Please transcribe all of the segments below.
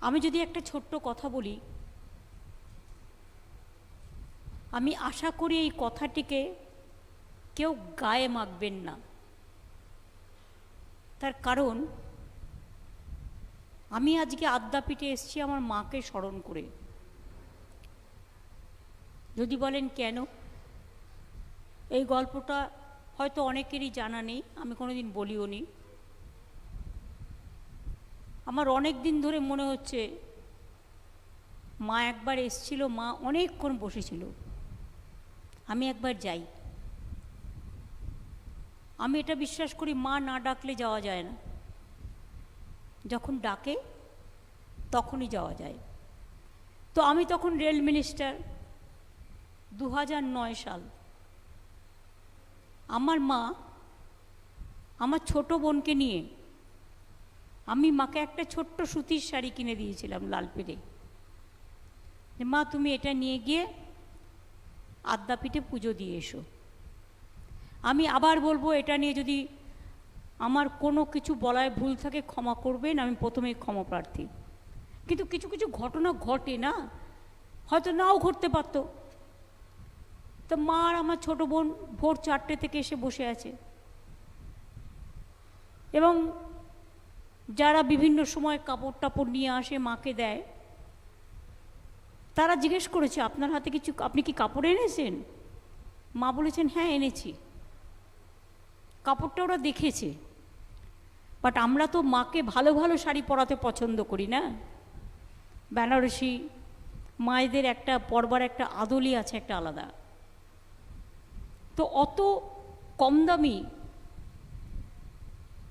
আমি যদি একটা ছোট্ট কথা বলি, আমি আশা করি এই কথাটিকে কেউ গায়ে মাখবেন না। তার কারণ, আমি আজকে আদ্যাপীঠে এসেছি আমার মাকে স্মরণ করে। যদি বলেন কেন? এই গল্পটা হয়তো অনেকেরই জানা নেই, আমি কোনোদিন বলিও নি। আমার অনেক দিন ধরে মনে হচ্ছে, মা একবার এসছিল, মা অনেকক্ষণ বসেছিল। আমি একবার যাই। আমি এটা বিশ্বাস করি, মা না ডাকলে যাওয়া যায় না। যখন ডাকে, তখনই যাওয়া যায়। তো আমি তখন রেল মিনিস্টার দু নয় সাল। আমার মা, আমার ছোট বোনকে নিয়ে আমি মাকে একটা ছোট্ট সুতির শাড়ি কিনে দিয়েছিলাম লাল পেড়ে যে, মা, তুমি এটা নিয়ে গিয়ে আদ্যাপীঠে পুজো দিয়ে এসো। আমি আবার বলব, এটা নিয়ে যদি আমার কোনো কিছু বলায় ভুল থাকে, ক্ষমা করবেন, আমি প্রথমেই ক্ষমা প্রার্থী। কিন্তু কিছু কিছু ঘটনা ঘটে না। হয়তো নাও ঘটতে পারতো। তো মা আর আমার ছোট বোন ভোর চারটে থেকে এসে বসে আছে। এবং যারা বিভিন্ন সময় কাপড় টাপড় নিয়ে আসে, মাকে দেয়, তারা জিজ্ঞেস করেছে, আপনার হাতে কিছু, আপনি কি কাপড় এনেছেন? মা বলেছেন হ্যাঁ এনেছি। কাপড়টা ওরা দেখেছে। বাট আমরা তো মাকে ভালো ভালো শাড়ি পরাতে পছন্দ করি না। বেনারসি মায়েদের একটা, পরবার একটা আদলি আছে, একটা আলাদা। তো অত কম দামি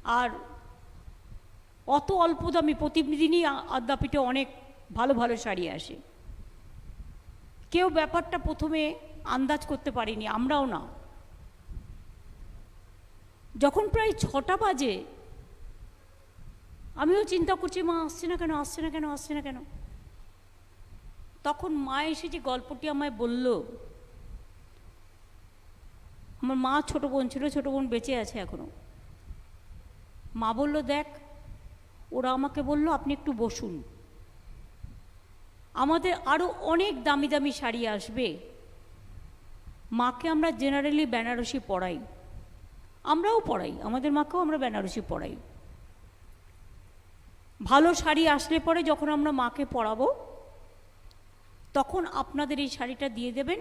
আর অত অল্প দামি, প্রতিদিনই আদ্যাপীঠে অনেক ভালো ভালো শাড়ি আসে। কেউ ব্যাপারটা প্রথমে আন্দাজ করতে পারিনি, আমরাও না। যখন প্রায় ছটা বাজে, আমিও চিন্তা করছি, মা, আসছে না কেন, আসছে না কেন, আসছে না কেন? তখন মা এসে যে গল্পটি আমায় বলল, আমার মা ছোট বোন ছিল, ছোট বোন বেঁচে আছে এখনও। মা বলল, দেখ ওরা আমাকে বলল, আপনি একটু বসুন। আমাদের আরও অনেক দামি দামি শাড়ি আসবে। মাকে আমরা জেনারেলি বেনারসি পড়াই আমরাও পড়াই আমাদের মাকেও আমরা বেনারসি পড়াই ভালো শাড়ি আসলে পরে যখন আমরা মাকে পরাবো, তখন আপনাদের এই শাড়িটা দিয়ে দেবেন,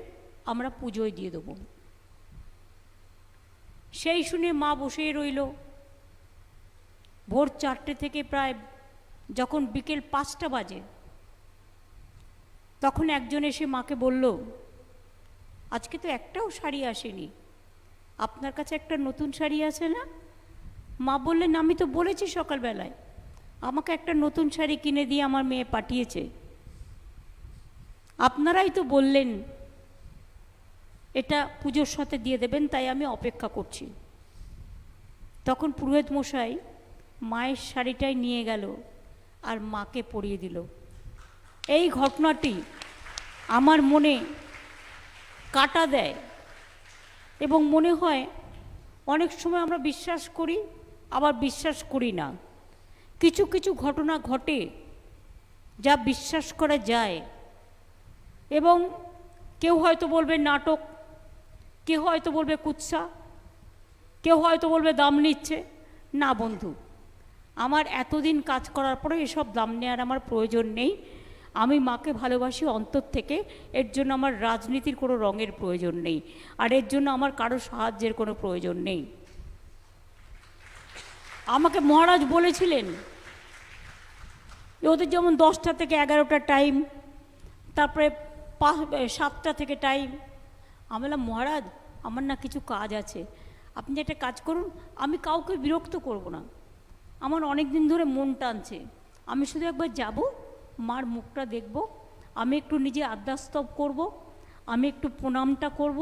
আমরা পুজোয় দিয়ে দেবো। সেই শুনে মা বসেই রইল। ভোর চারটে থেকে প্রায় যখন বিকেল পাঁচটা বাজে, তখন একজন এসে মাকে বলল, আজকে তো একটাও শাড়ি আসেনি। আপনার কাছে একটা নতুন শাড়ি আছে না? মা বললেন, আমি তো বলেছি সকালবেলায়, আমাকে একটা নতুন শাড়ি কিনে দিয়ে আমার মেয়ে পাঠিয়েছে। আপনারাই তো বললেন, এটা পুজোর সাথে দিয়ে দেবেন, তাই আমি অপেক্ষা করছি। তখন পুরোহিত মশাই মায়ের শাড়িটাই নিয়ে গেল আর মাকে পরিয়ে দিল। এই ঘটনাটি আমার মনে কাটা দেয় এবং মনে হয় অনেক সময় আমরা বিশ্বাস করি, আবার বিশ্বাস করি না। কিছু কিছু ঘটনা ঘটে যা বিশ্বাস করা যায় এবং কেউ হয়তো বলবে নাটক, কেউ হয়তো বলবে কুৎসা, কেউ হয়তো বলবে দাম নিচ্ছে। না বন্ধু আমার এতদিন কাজ করার পরে এসব দাম নেওয়ার আমার প্রয়োজন নেই। আমি মাকে ভালোবাসি অন্তর থেকে, এর জন্য আমার রাজনীতির কোনো রঙের প্রয়োজন নেই, আর এর জন্য আমার কারও সাহায্যের কোনো প্রয়োজন নেই। আমাকে মহারাজ বলেছিলেন ওদের যেমন দশটা থেকে এগারোটা টাইম তারপরে সাতটা থেকে টাইম আমি বললাম, মহারাজ, আমার না কিছু কাজ আছে। আপনি একটা কাজ করুন, আমি কাউকে বিরক্ত করব না। আমার অনেক দিন ধরে মন টানছে। আমি শুধু একবার যাব, মার মুখটা দেখব, আমি একটু নিজে আদ্যাস্তব করব, আমি একটু প্রণামটা করব,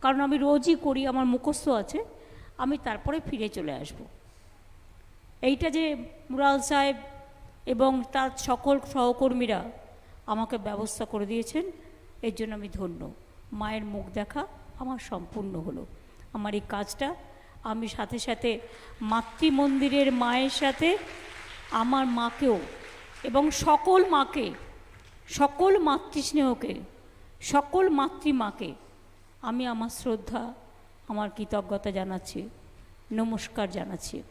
কারণ আমি রোজই করি, আমার মুখস্থ আছে, আমি তারপরে ফিরে চলে আসব। এইটা যে মুরাল সাহেব এবং তার সকল সহকর্মীরা আমাকে ব্যবস্থা করে দিয়েছেন, এর জন্য আমি ধন্য। মায়ের মুখ দেখা আমার সম্পূর্ণ হলো। আমার এই কাজটা আমি সাথে সাথে মাতৃমন্দিরের মায়ের সাথে, আমার মাকেও এবং সকল মাকে, সকল মাতৃস্নেহকে, সকল মাতৃমাকে আমি আমার শ্রদ্ধা, আমার কৃতজ্ঞতা জানাচ্ছি, নমস্কার জানাচ্ছি।